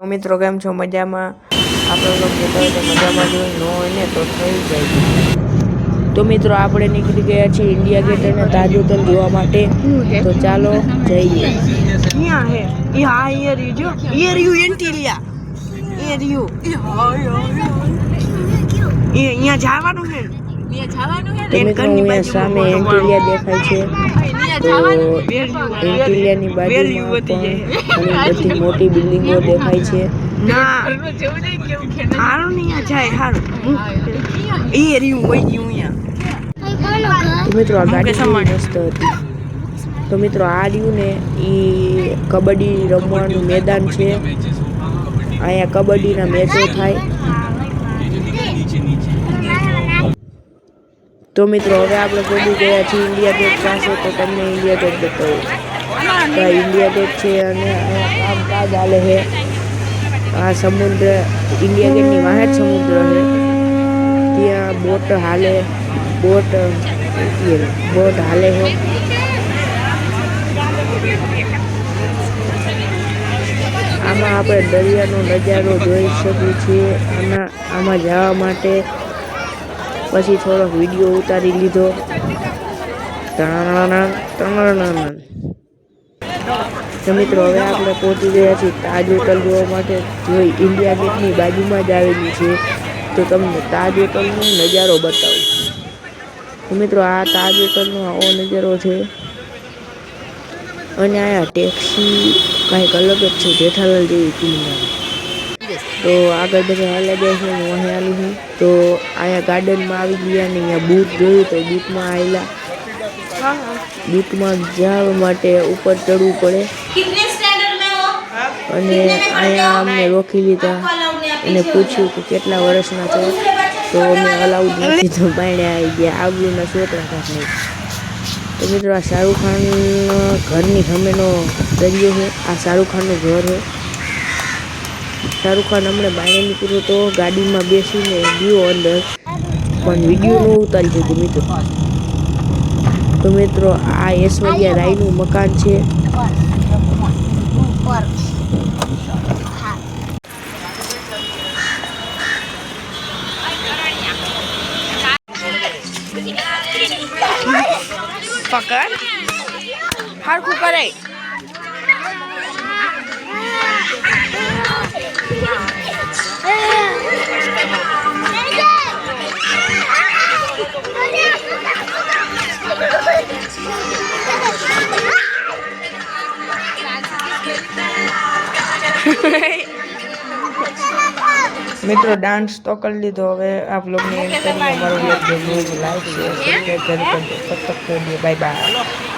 તો મિત્રો કેમ છો? મજામાં? આપણે લોકો કહેતા હોય તો મજામાં જોઈ ન હોય ને તો થઈ જાય. તો મિત્રો આપણે નીકળી ગયા છીએ ઇન્ડિયા ગેટ અને તાજોતલ જોવા માટે. તો ચાલો જઈએ. અહીંયા હે? હા અહીંયા રહ્યું જો. એ રહ્યું એન્ટિલિયા રહ્યું. એ અહીંયા જવાનું છે તો મિત્રો અહીંયા સામે એન્ટિલિયા દેખાય છે. તો એન્ટિલિયાની બાજુમાં પણ ઘણી બધી મોટી બિલ્ડિંગો દેખાય છે. ના. હારું નહીં જાય હારું. એ રહ્યું હોય ગયું અહીંયા. તો મિત્રો આ ગાડી મસ્ત હતી. તો મિત્રો આ રહ્યું ને એ કબડ્ડી રમવાનું મેદાન છે. અહીંયા કબડ્ડીના મેચો થાય. તો મિત્રો, હવે આપણે પહોંચી ગયા છીએ ઇન્ડિયા ગેટ પાસે, તો તમને ઇન્ડિયા ગેટ બતાવું. તો આ ઇન્ડિયા ગેટ છે અને અહીંયા કામકાજ હાલે છે. આ સમુદ્ર ઇન્ડિયા ગેટની વાહે જ સમુદ્ર છે. ત્યાં બોટ હાલે, બોટ બોટ હાલે છે. આમાં આપણે દરિયાનો નજારો જોઈ શકીએ છીએ. અને આમાં જવા માટે પછી થોડોક વીડિયો ઉતારી લીધો. તો મિત્રો, હવે આપણે પહોંચી ગયા છીએ તાજ હોટલ જોવા માટે, જોઈ ઇન્ડિયા ગેટની બાજુમાં જ આવેલી છે. તો તમને તાજ હોટલનો નજારો બતાવું. તો મિત્રો, આ તાજ હોટલનો આવો નજારો છે. અને અહીંયા ટેક્સી કાંઈક અલગ જ છે જેઠાલાલ જેવી ફિલ્મ તો આગળ બધા હાલા ગયા છે હું અહીં આવી છું. તો અહીંયા ગાર્ડનમાં આવી ગયા ને અહીંયા બૂટ જોયું તો બૂટમાં આવેલા બૂટમાં જવા માટે ઉપર ચડવું પડે. અને અહીંયા અમને રોકી લીધા. અને પૂછ્યું કે કેટલા વર્ષના છો? તો અમે અલાઉડ નથી તો બાયણે આવી ગયા. આવ્યું છોકરા કાંક નહીં તો મિત્રો આ શાહરૂખ ખાન ઘરની સામેનો દરિયો છે. આ શાહરૂખ ખાનનું ઘર છે. શાહરૂખ ખાન હમણાં બાયણે નીકળ્યો તો ગાડીમાં બેસીને ગયો અંદર. પણ વીડિયો ન ઉતારી દીધું મિત્રો. તો મિત્રો, આ ઐશ્વર્યા રાયનું મકાન છે. પકડ. મિત્રો ડાન્સ તો કરી લીધો હવે આ બ્લોગની એન્ડ કરીને અમારો બ્લોગ લાઈક શેર સબસ્ક્રાઈબ કરી દો બાય બાય